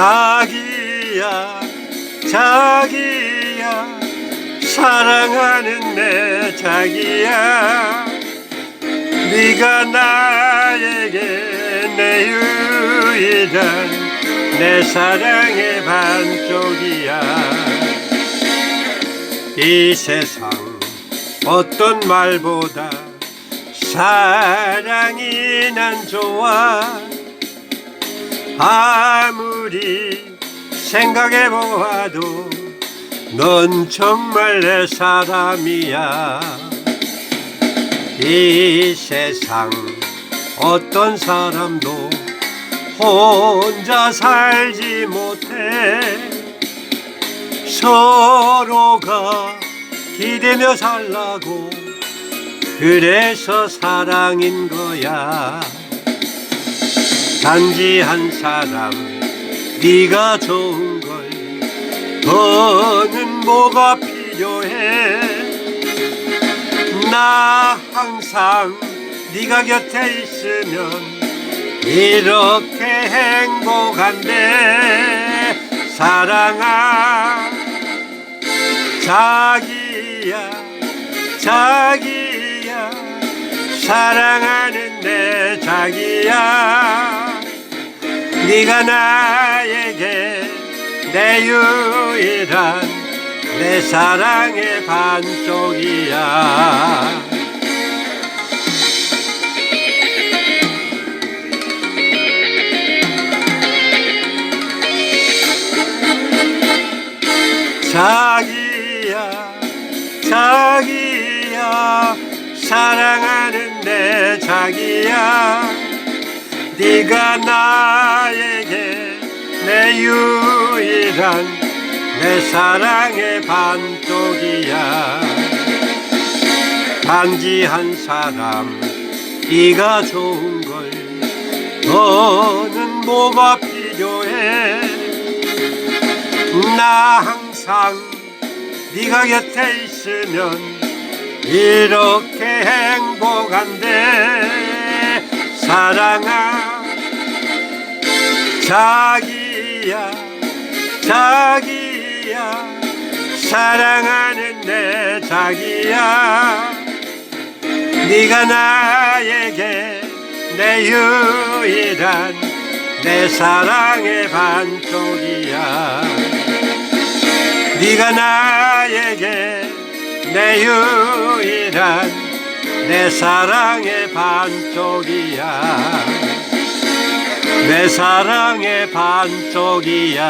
자기야 자기야 사랑하는 내 자기야. 네가 나에게 내 유일한 내 사랑의 반쪽이야. 이 세상 어떤 말보다 사랑이 난 좋아. 아무 리 생각해 보아도 넌 정말 내 사람이야. 이 세상 어떤 사람도 혼자 살지 못해. 서로가 기대며 살라고 그래서 사랑인 거야. 단지 한 사람 네가 좋은 걸 더는 뭐가 필요해? 나 항상 네가 곁에 있으면 이렇게 행복한데 사랑아 자기야 자기야 사랑하는 내 자기야. 네가 나에게 내 유일한 내 사랑의 반쪽이야. 자기야 자기야 사랑하는 내 자기야. 네가 나에게 내 유 일한 내 사랑의 반쪽이야. 단지 한 사람 네가 좋은 걸 너는 뭐가 필요해? 나 항상 네가 곁에 있으면 이렇게 행복한데. 사랑아 자기야 자기야 사랑하는 내 자기야. 네가 나에게 내 유일한 내 사랑의 반쪽이야. 네가 나에게 내 유일한 내 사랑의 반쪽이야 내 사랑의 반쪽이야